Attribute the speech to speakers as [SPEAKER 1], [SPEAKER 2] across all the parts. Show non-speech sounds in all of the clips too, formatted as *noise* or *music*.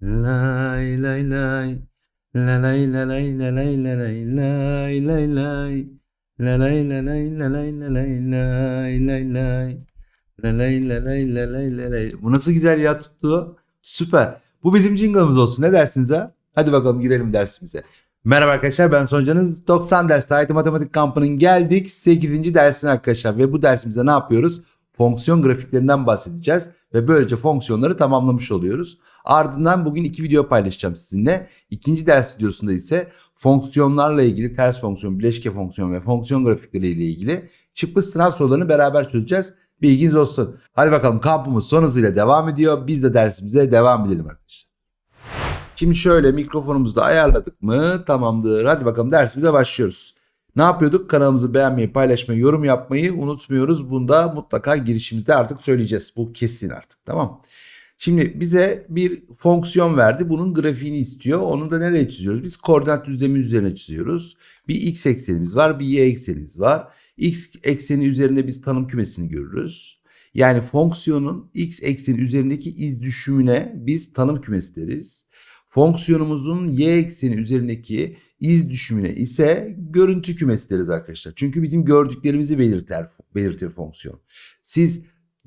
[SPEAKER 1] Lay lay lay. La lay la lay la lay la lay lay lay lay. La lay la lay la lay la lay lay lay lay. La lay la lay la lay la lay. Bu nasıl güzel ya tuttu. Süper. Bu bizim jingle'ımız olsun. Ne dersiniz ha? Hadi bakalım girelim dersimize. Merhaba arkadaşlar ben Soncan'ın 90 ders Hayati Matematik Kampı'nın geldik 8. dersine arkadaşlar ve bu dersimizde ne yapıyoruz? Fonksiyon grafiklerinden bahsedeceğiz ve böylece fonksiyonları tamamlamış oluyoruz. Ardından bugün iki video paylaşacağım sizinle. İkinci ders videosunda ise fonksiyonlarla ilgili ters fonksiyon, bileşke fonksiyon ve fonksiyon grafikleri ile ilgili çıkmış sınav sorularını beraber çözeceğiz. Bilginiz olsun. Hadi bakalım kampımız son hızıyla devam ediyor. Biz de dersimize devam edelim arkadaşlar. Şimdi şöyle mikrofonumuzu da ayarladık mı? Tamamdır. Hadi bakalım dersimize başlıyoruz. Ne yapıyorduk? Kanalımızı beğenmeyi, paylaşmayı, yorum yapmayı unutmuyoruz. Bunda mutlaka girişimizde artık söyleyeceğiz. Bu kesin artık tamam. Şimdi bize bir fonksiyon verdi. Bunun grafiğini istiyor. Onu da nereye çiziyoruz? Biz koordinat düzlemi üzerine çiziyoruz. Bir x eksenimiz var, bir y eksenimiz var. X ekseni üzerinde biz tanım kümesini görürüz. Yani fonksiyonun x ekseni üzerindeki iz düşümüne biz tanım kümesi deriz. Fonksiyonumuzun y ekseni üzerindeki iz düşümüne ise görüntü kümesi deriz arkadaşlar. Çünkü bizim gördüklerimizi belirtir, belirtir fonksiyon. Siz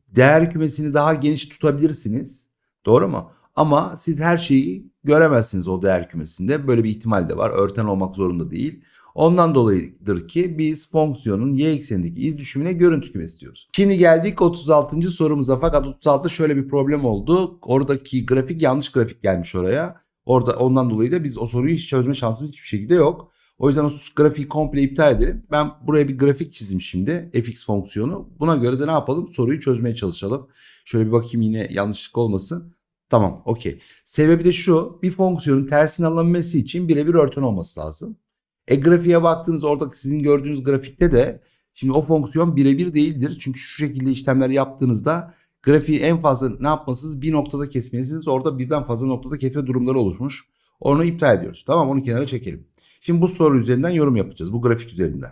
[SPEAKER 1] değer kümesini daha geniş tutabilirsiniz. Doğru mu? Ama siz her şeyi göremezsiniz o değer kümesinde. Böyle bir ihtimal de var. Örten olmak zorunda değil. Ondan dolayıdır ki biz fonksiyonun y eksenindeki iz düşümüne görüntü kümesi diyoruz. Şimdi geldik 36. sorumuza fakat 36 şöyle bir problem oldu. Oradaki grafik yanlış grafik gelmiş oraya. Orada ondan dolayı da biz o soruyu hiç çözme şansımız hiçbir şekilde yok. O yüzden o grafiği komple iptal edelim. Ben buraya bir grafik çizdim şimdi. fx fonksiyonu. Buna göre de ne yapalım? Soruyu çözmeye çalışalım. Şöyle bir bakayım yine yanlışlık olmasın. Tamam okey. Sebebi de şu. Bir fonksiyonun tersini alabilmesi için birebir örten olması lazım. E grafiğe baktığınız oradaki sizin gördüğünüz grafikte de şimdi o fonksiyon birebir değildir. Çünkü şu şekilde işlemler yaptığınızda grafiği en fazla ne yapmalısınız? Bir noktada kesmelisiniz. Orada birden fazla noktada kesme durumları oluşmuş. Onu iptal ediyoruz. Tamam onu kenara çekelim. Şimdi bu soru üzerinden yorum yapacağız. Bu grafik üzerinden.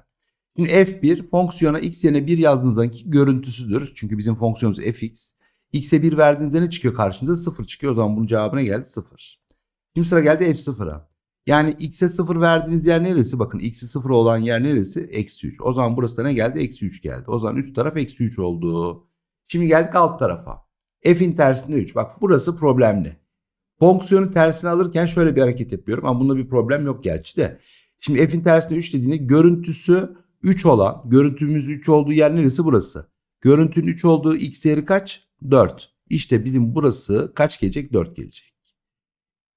[SPEAKER 1] Şimdi f1 fonksiyona x yerine 1 yazdığınızdan ki görüntüsüdür. Çünkü bizim fonksiyonumuz fx. x'e 1 verdiğinizde ne çıkıyor karşınıza? 0 çıkıyor. O zaman bunun cevabına geldi 0. Şimdi sıra geldi f0'a. Yani x'e 0 verdiğiniz yer neresi? Bakın x'e 0 olan yer neresi? Eksi 3. O zaman burası da ne geldi? Eksi 3 geldi. O zaman üst taraf eksi 3 oldu. Şimdi geldik alt tarafa. F'in tersinde 3. Bak burası problemli. Fonksiyonu tersine alırken şöyle bir hareket yapıyorum. Ama bunda bir problem yok gerçi de. Şimdi f'in tersinde 3 dediğinde görüntüsü 3 olan, görüntümüz 3 olduğu yer neresi burası? Görüntünün 3 olduğu x değeri kaç? 4. İşte bizim burası kaç gelecek? 4 gelecek.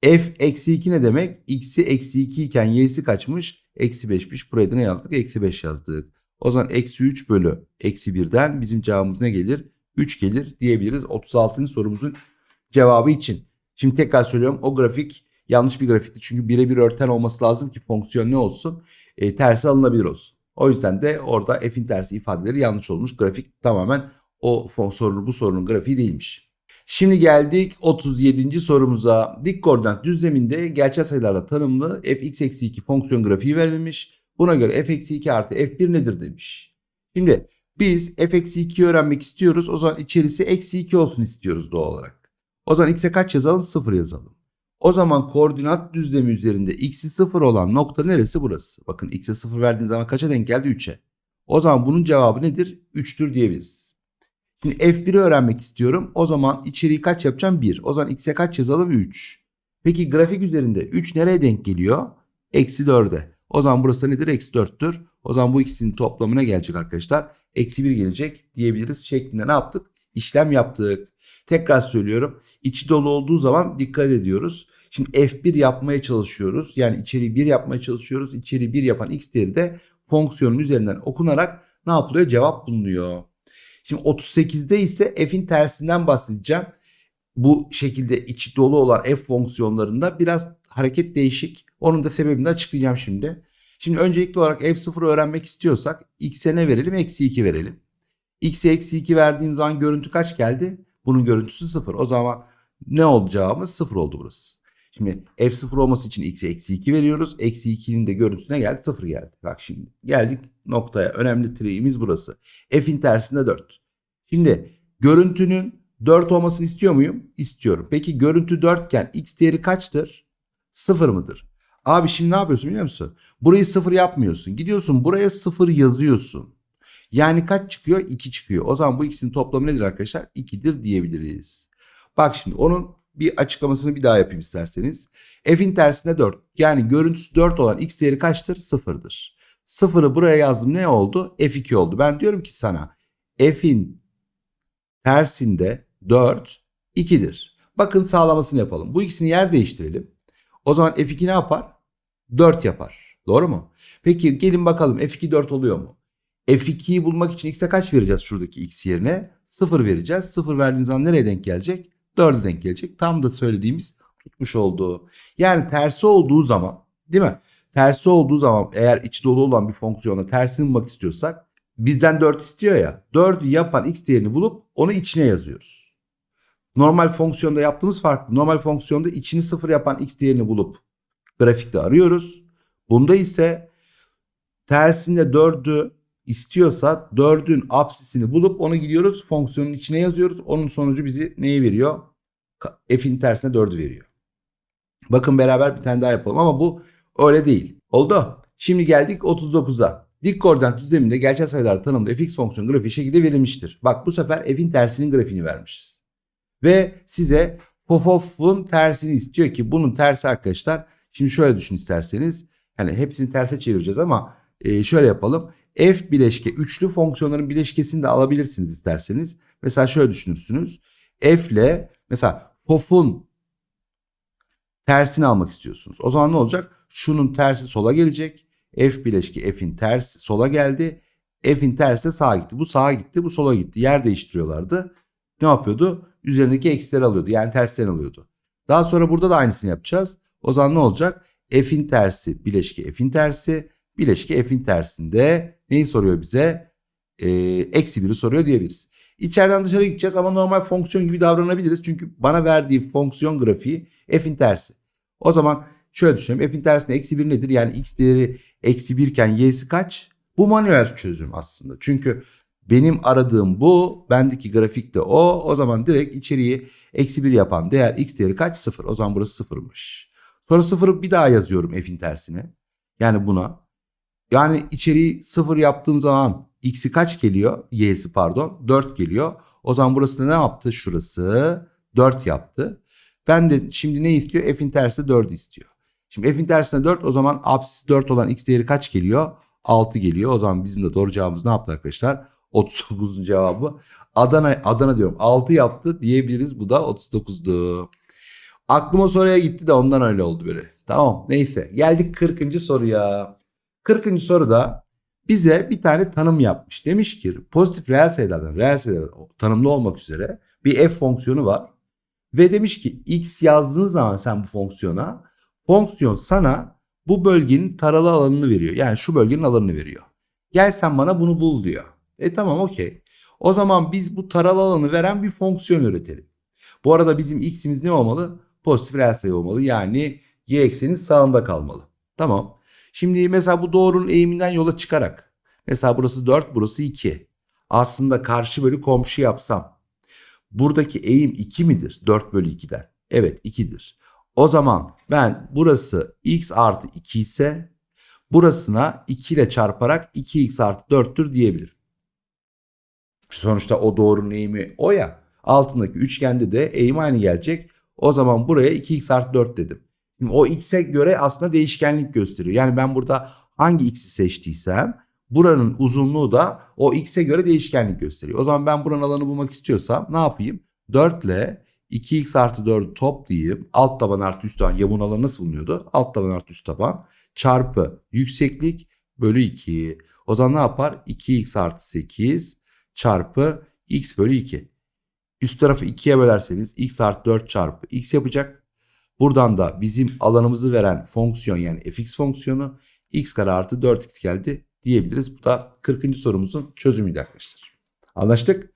[SPEAKER 1] f eksi 2 ne demek? x'i eksi 2 iken y'si kaçmış? Eksi 5'miş. Buraya da ne yazdık? Eksi 5 yazdık. O zaman eksi 3 bölü eksi 1'den bizim cevabımız ne gelir? 3 gelir diyebiliriz 36. sorumuzun cevabı için. Şimdi tekrar söylüyorum o grafik yanlış bir grafikti. Çünkü birebir örten olması lazım ki fonksiyon ne olsun? E, tersi alınabilir olsun. O yüzden de orada f'in tersi ifadeleri yanlış olmuş. Grafik tamamen o sorunun bu sorunun grafiği değilmiş. Şimdi geldik 37. sorumuza. Dik koordinat düzleminde gerçel sayılarla tanımlı fx eksi 2 fonksiyon grafiği verilmiş. Buna göre f eksi 2 artı f1 nedir demiş. Şimdi biz f eksi 2'yi öğrenmek istiyoruz. O zaman içerisi eksi 2 olsun istiyoruz doğal olarak. O zaman x'e kaç yazalım? 0 yazalım. O zaman koordinat düzlemi üzerinde x'i 0 olan nokta neresi burası? Bakın x'e 0 verdiğiniz zaman kaça denk geldi? 3'e. O zaman bunun cevabı nedir? 3'tür diyebiliriz. Şimdi f1'i öğrenmek istiyorum. O zaman içeriği kaç yapacağım? 1. O zaman x'e kaç yazalım? 3. Peki grafik üzerinde 3 nereye denk geliyor? Eksi 4'e. O zaman burası nedir? Eksi 4'tür. O zaman bu ikisinin toplamına gelecek arkadaşlar. Eksi 1 gelecek diyebiliriz şeklinde ne yaptık? İşlem yaptık. Tekrar söylüyorum. İçi dolu olduğu zaman dikkat ediyoruz. Şimdi F1 yapmaya çalışıyoruz. Yani içeriği 1 yapmaya çalışıyoruz. İçeriği 1 yapan x değeri de fonksiyonun üzerinden okunarak ne yapılıyor? Cevap bulunuyor. Şimdi 38'de ise f'in tersinden bahsedeceğim. Bu şekilde içi dolu olan f fonksiyonlarında biraz hareket değişik. Onun da sebebini açıklayacağım şimdi. Şimdi öncelikli olarak f0 öğrenmek istiyorsak x'e ne verelim? Eksi 2 verelim. x'e eksi 2 verdiğim zaman görüntü kaç geldi? Bunun görüntüsü 0. O zaman ne olacağımız 0 oldu burası. Şimdi f0 olması için x'e eksi 2 veriyoruz. Eksi 2'nin de görüntüsüne geldi 0 geldi. Bak şimdi geldik noktaya. Önemli triğimiz burası. f'in tersinde 4. Şimdi görüntünün
[SPEAKER 2] 4 olmasını istiyor muyum? İstiyorum. Peki görüntü 4 iken x değeri kaçtır? 0 mıdır? Abi şimdi ne yapıyorsun biliyor musun? Burayı 0 yapmıyorsun. Gidiyorsun buraya 0 yazıyorsun. Yani kaç çıkıyor? 2 çıkıyor. O zaman bu ikisinin toplamı nedir arkadaşlar? 2'dir diyebiliriz. Bak şimdi onun bir açıklamasını bir daha yapayım isterseniz. F'in tersine 4. Yani görüntüsü 4 olan x değeri kaçtır? 0'dır. 0'ı buraya yazdım ne oldu? F2 oldu. Ben diyorum ki sana F'in tersinde 4 2'dir. Bakın sağlamasını yapalım. Bu ikisini yer değiştirelim. O zaman F2 ne yapar? 4 yapar. Doğru mu? Peki gelin bakalım F2 4 oluyor mu? F2'yi bulmak için x'e kaç vereceğiz şuradaki x yerine? 0 vereceğiz. 0 verdiğiniz zaman nereye denk gelecek? 4'e denk gelecek. Tam da söylediğimiz tutmuş olduğu. Yani tersi olduğu zaman değil mi? Tersi olduğu zaman eğer içi dolu olan bir fonksiyona tersini bulmak istiyorsak bizden 4 istiyor ya. 4'ü yapan x değerini bulup onu içine yazıyoruz. Normal fonksiyonda yaptığımız farklı. Normal fonksiyonda içini 0 yapan x değerini bulup grafikte arıyoruz. Bunda ise tersinde 4'ü istiyorsa 4'ün apsisini bulup onu gidiyoruz fonksiyonun içine yazıyoruz. Onun sonucu bizi neyi veriyor? F'in tersine 4'ü veriyor. Bakın beraber bir tane daha yapalım ama bu öyle değil. Oldu. Şimdi geldik 39'a. Dik koordinat düzleminde gerçel sayılar tanımlı fx fonksiyon grafiği şekilde verilmiştir. Bak bu sefer f'in tersinin grafiğini vermişiz. Ve size Popof'un tersini istiyor ki bunun tersi arkadaşlar. Şimdi şöyle düşün isterseniz. Yani hepsini terse çevireceğiz ama e, şöyle yapalım. F bileşke üçlü fonksiyonların bileşkesini de alabilirsiniz isterseniz. Mesela şöyle düşünürsünüz. F ile mesela Fof'un tersini almak istiyorsunuz. O zaman ne olacak? Şunun tersi sola gelecek. F bileşki F'in tersi sola geldi. F'in tersi de sağa gitti. Bu sağa gitti, bu sola gitti. Yer değiştiriyorlardı. Ne yapıyordu? Üzerindeki eksileri alıyordu. Yani terslerini alıyordu. Daha sonra burada da aynısını yapacağız. O zaman ne olacak? F'in tersi bileşki F'in tersi. Bileşki F'in tersinde neyi soruyor bize? Ee, eksi biri soruyor diyebiliriz. İçeriden dışarı gideceğiz ama normal fonksiyon gibi davranabiliriz. Çünkü bana verdiği fonksiyon grafiği F'in tersi. O zaman şöyle düşünelim. F'in tersinde eksi 1 nedir? Yani x değeri eksi 1 iken y'si kaç? Bu manuel çözüm aslında. Çünkü benim aradığım bu. Bendeki grafik de o. O zaman direkt içeriği eksi 1 yapan değer x değeri kaç? 0. O zaman burası 0'mış. Sonra 0'ı bir daha yazıyorum f'in tersine. Yani buna. Yani içeriği 0 yaptığım zaman x'i kaç geliyor? Y'si pardon. 4 geliyor. O zaman burası da ne yaptı? Şurası 4 yaptı. Ben de şimdi ne istiyor? F'in tersi 4 istiyor. Şimdi f'in tersine 4 o zaman apsis 4 olan x değeri kaç geliyor? 6 geliyor. O zaman bizim de doğru cevabımız ne yaptı arkadaşlar? 39'un cevabı. Adana Adana diyorum 6 yaptı diyebiliriz. Bu da 39'du. Aklıma soruya gitti de ondan öyle oldu böyle. Tamam neyse geldik 40. soruya. 40. soruda bize bir tane tanım yapmış. Demiş ki pozitif reel sayılardan reel sayılar tanımlı olmak üzere bir f fonksiyonu var. Ve demiş ki x yazdığın zaman sen bu fonksiyona fonksiyon sana bu bölgenin taralı alanını veriyor. Yani şu bölgenin alanını veriyor. Gel sen bana bunu bul diyor. E tamam okey. O zaman biz bu taralı alanı veren bir fonksiyon üretelim. Bu arada bizim x'imiz ne olmalı? Pozitif reel sayı olmalı. Yani y eksenin sağında kalmalı. Tamam. Şimdi mesela bu doğrunun eğiminden yola çıkarak. Mesela burası 4 burası 2. Aslında karşı bölü komşu yapsam. Buradaki eğim 2 midir? 4 bölü 2'den. Evet 2'dir. O zaman ben burası x artı 2 ise burasına 2 ile çarparak 2x artı 4'tür diyebilirim. Sonuçta o doğrunun eğimi o ya. Altındaki üçgende de eğim aynı gelecek. O zaman buraya 2x artı 4 dedim. Şimdi o x'e göre aslında değişkenlik gösteriyor. Yani ben burada hangi x'i seçtiysem buranın uzunluğu da o x'e göre değişkenlik gösteriyor. O zaman ben buranın alanı bulmak istiyorsam ne yapayım? 4 ile 2x artı 4'ü toplayayım. Alt taban artı üst taban. Ya bunun alanı nasıl bulunuyordu? Alt taban artı üst taban çarpı yükseklik bölü 2. O zaman ne yapar? 2x artı 8 çarpı x bölü 2. Üst tarafı 2'ye bölerseniz x artı 4 çarpı x yapacak. Buradan da bizim alanımızı veren fonksiyon yani fx fonksiyonu x kare artı 4x geldi diyebiliriz. Bu da 40. sorumuzun çözümüydü arkadaşlar. Anlaştık?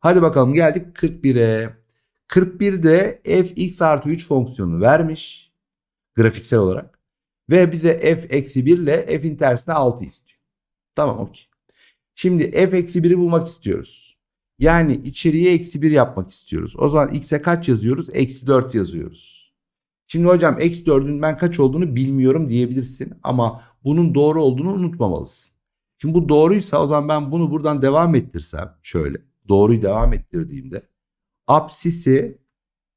[SPEAKER 2] Hadi bakalım geldik 41'e. 41'de fx artı 3 fonksiyonu vermiş grafiksel olarak. Ve bize f eksi 1 ile f'in tersine 6 istiyor. Tamam okey. Şimdi f eksi 1'i bulmak istiyoruz. Yani içeriye eksi 1 yapmak istiyoruz. O zaman x'e kaç yazıyoruz? Eksi 4 yazıyoruz. Şimdi hocam eksi 4'ün ben kaç olduğunu bilmiyorum diyebilirsin. Ama bunun doğru olduğunu unutmamalısın. Şimdi bu doğruysa o zaman ben bunu buradan devam ettirsem şöyle. Doğruyu devam ettirdiğimde apsisi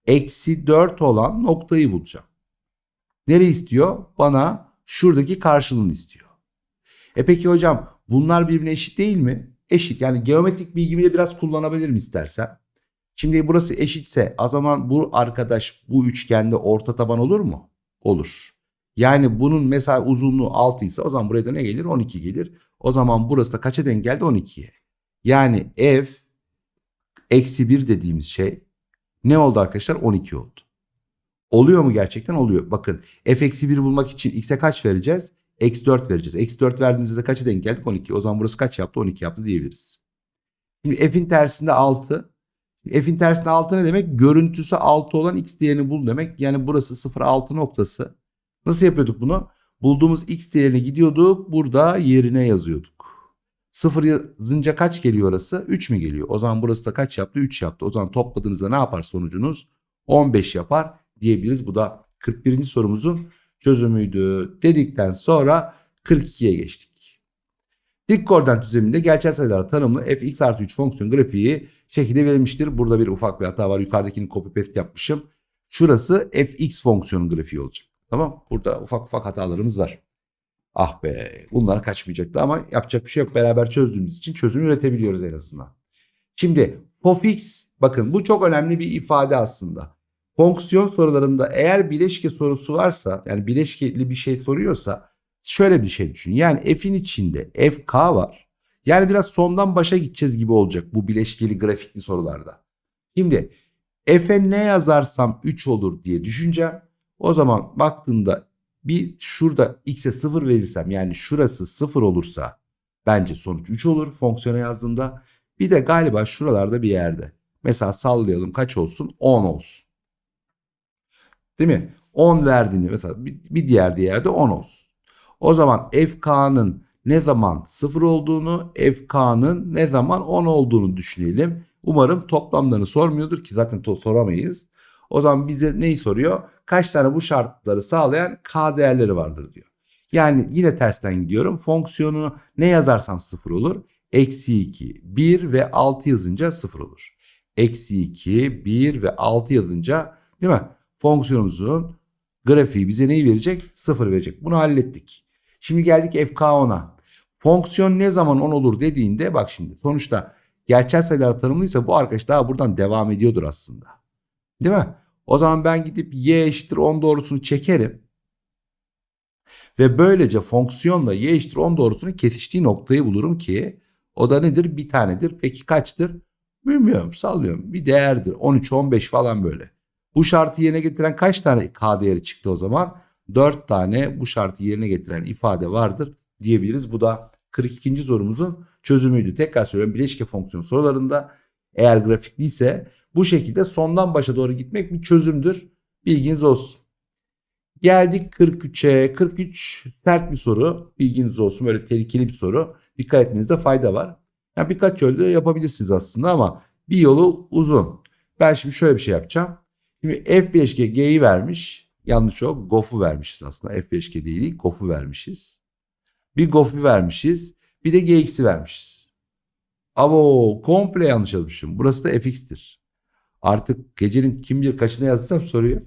[SPEAKER 2] eksi 4 olan noktayı bulacağım. Nereyi istiyor? Bana şuradaki karşılığını istiyor. E peki hocam bunlar birbirine eşit değil mi? Eşit. Yani geometrik bilgimi de biraz kullanabilirim istersen. Şimdi burası eşitse o zaman bu arkadaş bu üçgende orta taban olur mu? Olur. Yani bunun mesela uzunluğu 6 ise o zaman buraya da ne gelir? 12 gelir. O zaman burası da kaça denk geldi? 12'ye. Yani f eksi 1 dediğimiz şey ne oldu arkadaşlar? 12 oldu. Oluyor mu gerçekten? Oluyor. Bakın f eksi 1 bulmak için x'e kaç vereceğiz? Eksi 4 vereceğiz. Eksi 4 verdiğimizde de kaça denk geldik? 12. O zaman burası kaç yaptı? 12 yaptı diyebiliriz. Şimdi f'in tersinde 6. F'in tersinde 6 ne demek? Görüntüsü 6 olan x değerini bul demek. Yani burası 0 6 noktası. Nasıl yapıyorduk bunu? Bulduğumuz x değerine gidiyorduk. Burada yerine yazıyorduk. 0 yazınca kaç geliyor orası? 3 mü geliyor? O zaman burası da kaç yaptı? 3 yaptı. O zaman topladığınızda ne yapar sonucunuz? 15 yapar diyebiliriz. Bu da 41. sorumuzun çözümüydü dedikten sonra 42'ye geçtik. Dik koordinat düzleminde gerçel sayılar tanımlı fx artı 3 fonksiyon grafiği şekilde verilmiştir. Burada bir ufak bir hata var. Yukarıdakini copy paste yapmışım. Şurası fx fonksiyonun grafiği olacak. Tamam. Burada ufak ufak hatalarımız var. Ah be bunlar kaçmayacaktı ama yapacak bir şey yok. Beraber çözdüğümüz için çözüm üretebiliyoruz en azından. Şimdi fofx bakın bu çok önemli bir ifade aslında. Fonksiyon sorularında eğer bileşke sorusu varsa yani bileşkeli bir şey soruyorsa şöyle bir şey düşün. Yani f'in içinde fk var. Yani biraz sondan başa gideceğiz gibi olacak bu bileşkeli grafikli sorularda. Şimdi f'e ne yazarsam 3 olur diye düşüneceğim. O zaman baktığında bir şurada x'e 0 verirsem yani şurası 0 olursa bence sonuç 3 olur fonksiyona yazdığımda. Bir de galiba şuralarda bir yerde. Mesela sallayalım kaç olsun? 10 olsun. Değil mi? 10 verdiğini mesela bir, diğer yerde 10 olsun. O zaman fk'nın ne zaman 0 olduğunu, fk'nın ne zaman 10 olduğunu düşünelim. Umarım toplamlarını sormuyordur ki zaten soramayız. O zaman bize neyi soruyor? Kaç tane bu şartları sağlayan k değerleri vardır diyor. Yani yine tersten gidiyorum. Fonksiyonunu ne yazarsam 0 olur. Eksi 2, 1 ve 6 yazınca 0 olur. Eksi 2, 1 ve 6 yazınca değil mi? Fonksiyonumuzun grafiği bize neyi verecek? 0 verecek. Bunu hallettik. Şimdi geldik fk10'a. Fonksiyon ne zaman 10 olur dediğinde bak şimdi sonuçta gerçel sayılar tanımlıysa bu arkadaş daha buradan devam ediyordur aslında. Değil mi? O zaman ben gidip y eşittir 10 doğrusunu çekerim. Ve böylece fonksiyonla y eşittir 10 doğrusunun kesiştiği noktayı bulurum ki o da nedir? Bir tanedir. Peki kaçtır? Bilmiyorum sallıyorum. Bir değerdir. 13, 15 falan böyle. Bu şartı yerine getiren kaç tane k değeri çıktı o zaman? 4 tane bu şartı yerine getiren ifade vardır diyebiliriz. Bu da 42. sorumuzun çözümüydü. Tekrar söylüyorum bileşke fonksiyon sorularında eğer grafikliyse bu şekilde sondan başa doğru gitmek bir çözümdür. Bilginiz olsun. Geldik 43'e. 43 sert bir soru. Bilginiz olsun. Böyle tehlikeli bir soru. Dikkat etmenizde fayda var. Yani birkaç yolda yapabilirsiniz aslında ama bir yolu uzun. Ben şimdi şöyle bir şey yapacağım. Şimdi f bileşke g'yi vermiş. Yanlış o. Gof'u vermişiz aslında. F bileşke değil. Gof'u vermişiz. Bir Gof'u vermişiz. Bir de gx'i vermişiz. Abo komple yanlış yazmışım. Burası da fx'tir. Artık gecenin kim bilir kaçına yazsam soruyor.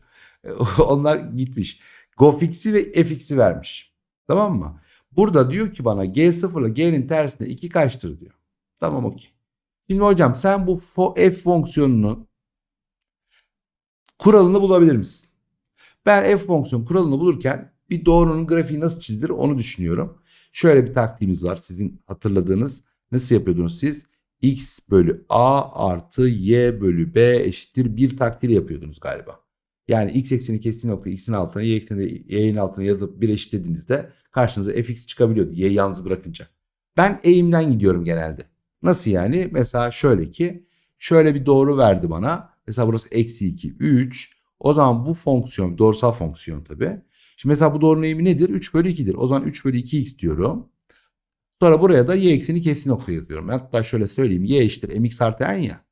[SPEAKER 2] *laughs* Onlar gitmiş. Gofx'i ve fx'i vermiş. Tamam mı? Burada diyor ki bana g0 ile g'nin tersinde 2 kaçtır diyor. Tamam okey. Şimdi hocam sen bu f fonksiyonunun kuralını bulabilir misin? Ben f fonksiyon kuralını bulurken bir doğrunun grafiği nasıl çizilir onu düşünüyorum. Şöyle bir taktiğimiz var sizin hatırladığınız. Nasıl yapıyordunuz siz? x bölü a artı y bölü b eşittir 1 taktiğiyle yapıyordunuz galiba. Yani x ekseni kestiği nokta x'in altına y ekseni y'nin altına yazıp 1 eşitlediğinizde karşınıza fx çıkabiliyordu y'yi yalnız bırakınca. Ben eğimden gidiyorum genelde. Nasıl yani? Mesela şöyle ki şöyle bir doğru verdi bana. Mesela burası eksi 2 3. O zaman bu fonksiyon doğrusal fonksiyon tabi. Şimdi mesela bu doğrunun eğimi nedir? 3 bölü 2'dir. O zaman 3 bölü 2x diyorum. Sonra buraya da y ekseni kesri nokta yazıyorum. Hatta şöyle söyleyeyim. y eşittir mx artı n ya.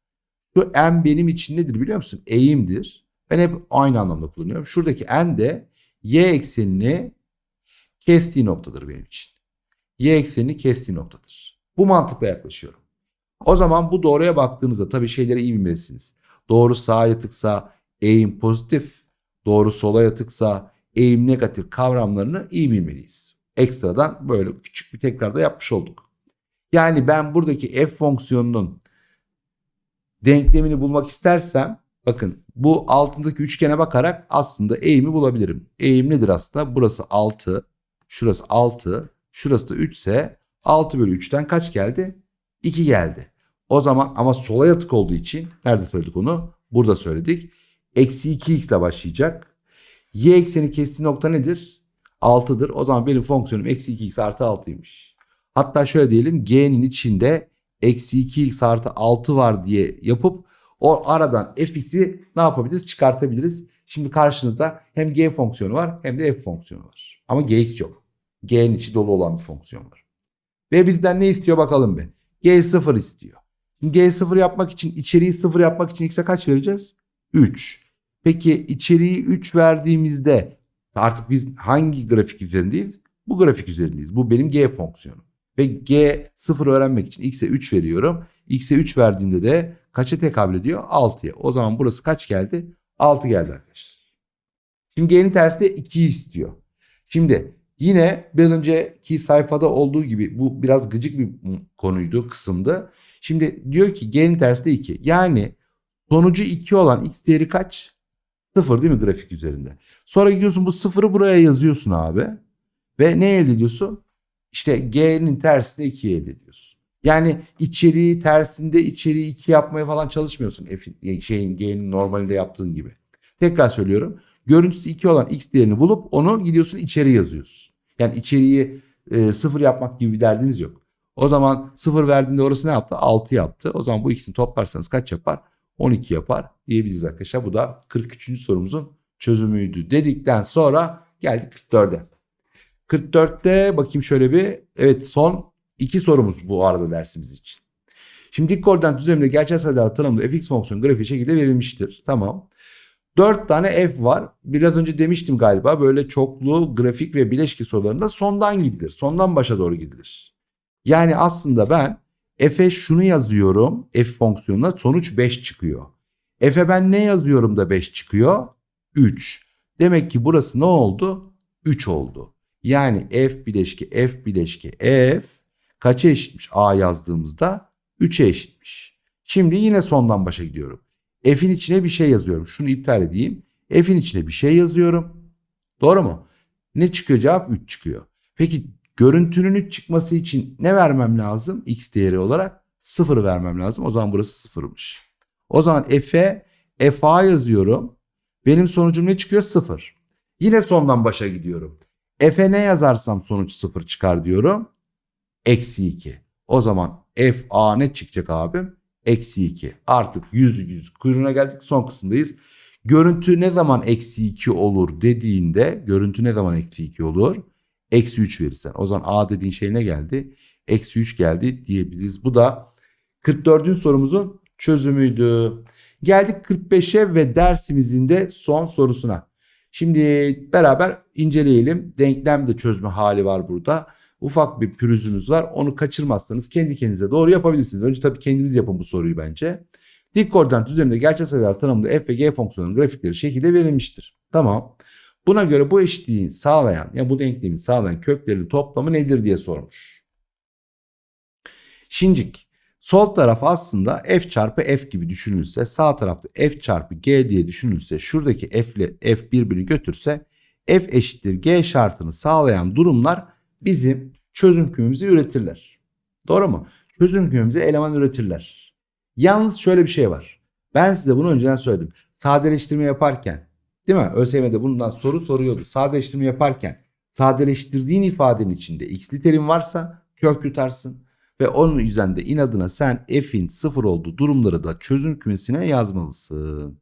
[SPEAKER 2] Şu n benim için nedir biliyor musun? Eğimdir. Ben hep aynı anlamda kullanıyorum. Şuradaki n de y eksenini kestiği noktadır benim için. Y eksenini kestiği noktadır. Bu mantıkla yaklaşıyorum. O zaman bu doğruya baktığınızda tabii şeyleri iyi bilmelisiniz. Doğru sağa yatıksa eğim pozitif, doğru sola yatıksa eğim negatif kavramlarını iyi bilmeliyiz. Ekstradan böyle küçük bir tekrarda yapmış olduk. Yani ben buradaki f fonksiyonunun denklemini bulmak istersem bakın bu altındaki üçgene bakarak aslında eğimi bulabilirim. Eğim nedir aslında? Burası 6, şurası 6, şurası da 3 ise 6 bölü 3'ten kaç geldi? 2 geldi. O zaman ama sola yatık olduğu için nerede söyledik onu? Burada söyledik. Eksi 2x ile başlayacak. Y ekseni kestiği nokta nedir? 6'dır. O zaman benim fonksiyonum eksi 2x artı 6'ymış. Hatta şöyle diyelim g'nin içinde eksi 2x artı 6 var diye yapıp o aradan fx'i ne yapabiliriz? Çıkartabiliriz. Şimdi karşınızda hem g fonksiyonu var hem de f fonksiyonu var. Ama gx yok. G'nin içi dolu olan bir fonksiyon var. Ve bizden ne istiyor bakalım bir. G 0 istiyor. G 0 yapmak için içeriği 0 yapmak için x'e kaç vereceğiz? 3. Peki içeriği 3 verdiğimizde artık biz hangi grafik üzerindeyiz? Bu grafik üzerindeyiz. Bu benim G fonksiyonum. Ve G 0 öğrenmek için x'e 3 veriyorum. X'e 3 verdiğimde de kaça tekabül ediyor? 6'ya. O zaman burası kaç geldi? 6 geldi arkadaşlar. Şimdi G'nin tersi de 2 istiyor. Şimdi yine biraz önceki sayfada olduğu gibi bu biraz gıcık bir konuydu, kısımdı. Şimdi diyor ki G'nin tersi de 2. Yani sonucu 2 olan x değeri kaç? 0 değil mi grafik üzerinde? Sonra gidiyorsun bu 0'ı buraya yazıyorsun abi. Ve ne elde ediyorsun? İşte G'nin tersinde 2'yi elde ediyorsun. Yani içeriği tersinde içeriği 2 yapmaya falan çalışmıyorsun. F'in, şeyin G'nin normalde yaptığın gibi. Tekrar söylüyorum. Görüntüsü 2 olan x değerini bulup onu gidiyorsun içeri yazıyorsun. Yani içeriği e, 0 yapmak gibi bir derdimiz yok. O zaman 0 verdiğinde orası ne yaptı? 6 yaptı. O zaman bu ikisini toplarsanız kaç yapar? 12 yapar diyebiliriz arkadaşlar. Bu da 43. sorumuzun çözümüydü dedikten sonra geldik 44'e. 44'te bakayım şöyle bir. Evet son iki sorumuz bu arada dersimiz için. Şimdi dik koordinat düzeninde gerçel sayılar tanımlı fx fonksiyonu grafiği şekilde verilmiştir. Tamam. 4 tane f var. Biraz önce demiştim galiba böyle çoklu grafik ve bileşki sorularında sondan gidilir. Sondan başa doğru gidilir. Yani aslında ben f'e şunu yazıyorum. F fonksiyonuna sonuç 5 çıkıyor. F'e ben ne yazıyorum da 5 çıkıyor? 3. Demek ki burası ne oldu? 3 oldu. Yani f bileşki f bileşki f kaça eşitmiş a yazdığımızda 3'e eşitmiş. Şimdi yine sondan başa gidiyorum. F'in içine bir şey yazıyorum. Şunu iptal edeyim. F'in içine bir şey yazıyorum. Doğru mu? Ne çıkıyor cevap? 3 çıkıyor. Peki görüntünün 3 çıkması için ne vermem lazım? X değeri olarak 0 vermem lazım. O zaman burası 0'mış. O zaman F'e FA yazıyorum. Benim sonucum ne çıkıyor? 0. Yine sondan başa gidiyorum. F'e ne yazarsam sonuç 0 çıkar diyorum. Eksi 2. O zaman FA ne çıkacak abim? Eksi 2. Artık yüzlü yüz kuyruğuna geldik son kısımdayız. Görüntü ne zaman eksi 2 olur dediğinde görüntü ne zaman eksi 2 olur? Eksi 3 verirsen. O zaman A dediğin şey ne geldi? Eksi 3 geldi diyebiliriz. Bu da 44. sorumuzun çözümüydü. Geldik 45'e ve dersimizin de son sorusuna. Şimdi beraber inceleyelim. Denklem de çözme hali var burada. Ufak bir pürüzümüz var. Onu kaçırmazsanız kendi kendinize doğru yapabilirsiniz. Önce tabii kendiniz yapın bu soruyu bence. Dik koordinat düzleminde gerçel sayılar tanımında f ve g fonksiyonunun grafikleri şekilde verilmiştir. Tamam. Buna göre bu eşitliği sağlayan ya bu denklemi sağlayan köklerin toplamı nedir diye sormuş. Şincik. Sol taraf aslında f çarpı f gibi düşünülse sağ tarafta f çarpı g diye düşünülse şuradaki f ile f birbirini götürse f eşittir g şartını sağlayan durumlar bizim çözüm kümemizi üretirler. Doğru mu? Çözüm kümemize eleman üretirler. Yalnız şöyle bir şey var. Ben size bunu önceden söyledim. Sadeleştirme yaparken değil mi? ÖSYM'de bundan soru soruyordu. Sadeleştirme yaparken sadeleştirdiğin ifadenin içinde x'li terim varsa kök yutarsın. Ve onun üzerinde inadına sen f'in sıfır olduğu durumları da çözüm kümesine yazmalısın.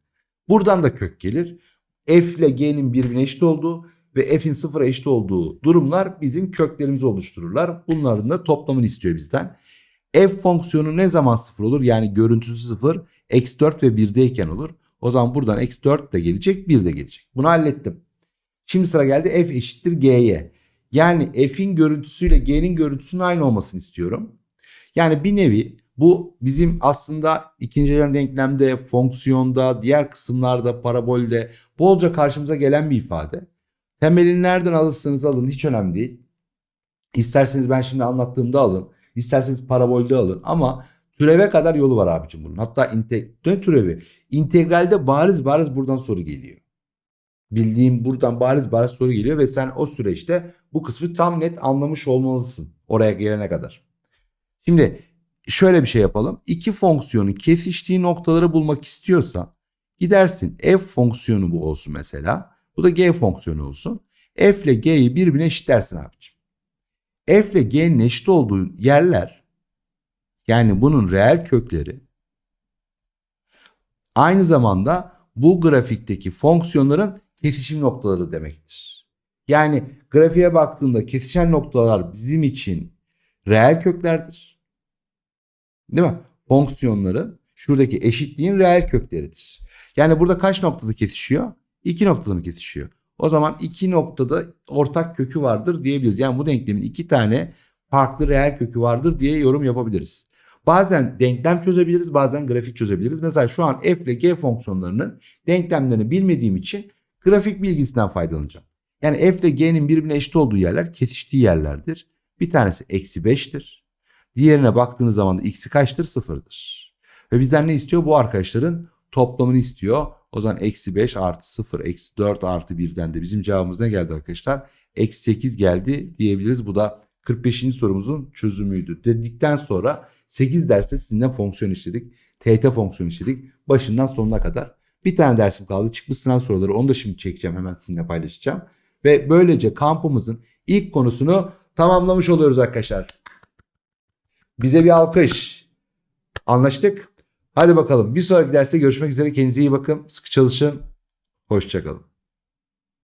[SPEAKER 2] Buradan da kök gelir. F ile G'nin birbirine eşit olduğu ve f'in sıfıra eşit olduğu durumlar bizim köklerimizi oluştururlar. Bunların da toplamını istiyor bizden. F fonksiyonu ne zaman sıfır olur? Yani görüntüsü sıfır, x 4 ve 1'deyken olur. O zaman buradan x 4 de gelecek, 1 de gelecek. Bunu hallettim. Şimdi sıra geldi f eşittir g'ye. Yani f'in görüntüsüyle g'nin görüntüsünün aynı olmasını istiyorum. Yani bir nevi bu bizim aslında ikinci gelen denklemde, fonksiyonda, diğer kısımlarda, parabolde bolca karşımıza gelen bir ifade. Temelini nereden alırsanız alın hiç önemli değil. İsterseniz ben şimdi anlattığımda alın. isterseniz parabolde alın. Ama türeve kadar yolu var abicim bunun. Hatta inte, ne türevi? İntegralde bariz bariz buradan soru geliyor. Bildiğim buradan bariz bariz soru geliyor ve sen o süreçte bu kısmı tam net anlamış olmalısın oraya gelene kadar. Şimdi şöyle bir şey yapalım. İki fonksiyonun kesiştiği noktaları bulmak istiyorsan gidersin f fonksiyonu bu olsun mesela. Bu da g fonksiyonu olsun. F ile g'yi birbirine eşitlersin abiciğim. F ile g'nin eşit olduğu yerler yani bunun reel kökleri aynı zamanda bu grafikteki fonksiyonların kesişim noktaları demektir. Yani grafiğe baktığında kesişen noktalar bizim için reel köklerdir. Değil mi? Fonksiyonların şuradaki eşitliğin reel kökleridir. Yani burada kaç noktada kesişiyor? İki noktada mı kesişiyor? O zaman iki noktada ortak kökü vardır diyebiliriz. Yani bu denklemin iki tane farklı reel kökü vardır diye yorum yapabiliriz. Bazen denklem çözebiliriz, bazen grafik çözebiliriz. Mesela şu an f ile g fonksiyonlarının denklemlerini bilmediğim için grafik bilgisinden faydalanacağım. Yani f ile g'nin birbirine eşit olduğu yerler kesiştiği yerlerdir. Bir tanesi eksi 5'tir. Diğerine baktığınız zaman da x'i kaçtır? Sıfırdır. Ve bizden ne istiyor? Bu arkadaşların toplamını istiyor. O zaman eksi 5 artı 0 eksi 4 artı 1'den de bizim cevabımız ne geldi arkadaşlar? Eksi 8 geldi diyebiliriz. Bu da 45. sorumuzun çözümüydü. Dedikten sonra 8 derste sizinle fonksiyon işledik. TT fonksiyon işledik. Başından sonuna kadar. Bir tane dersim kaldı. Çıkmış sınav soruları. Onu da şimdi çekeceğim. Hemen sizinle paylaşacağım. Ve böylece kampımızın ilk konusunu tamamlamış oluyoruz arkadaşlar. Bize bir alkış. Anlaştık. Hadi bakalım. Bir sonraki derste görüşmek üzere. Kendinize iyi bakın. Sıkı çalışın. Hoşçakalın.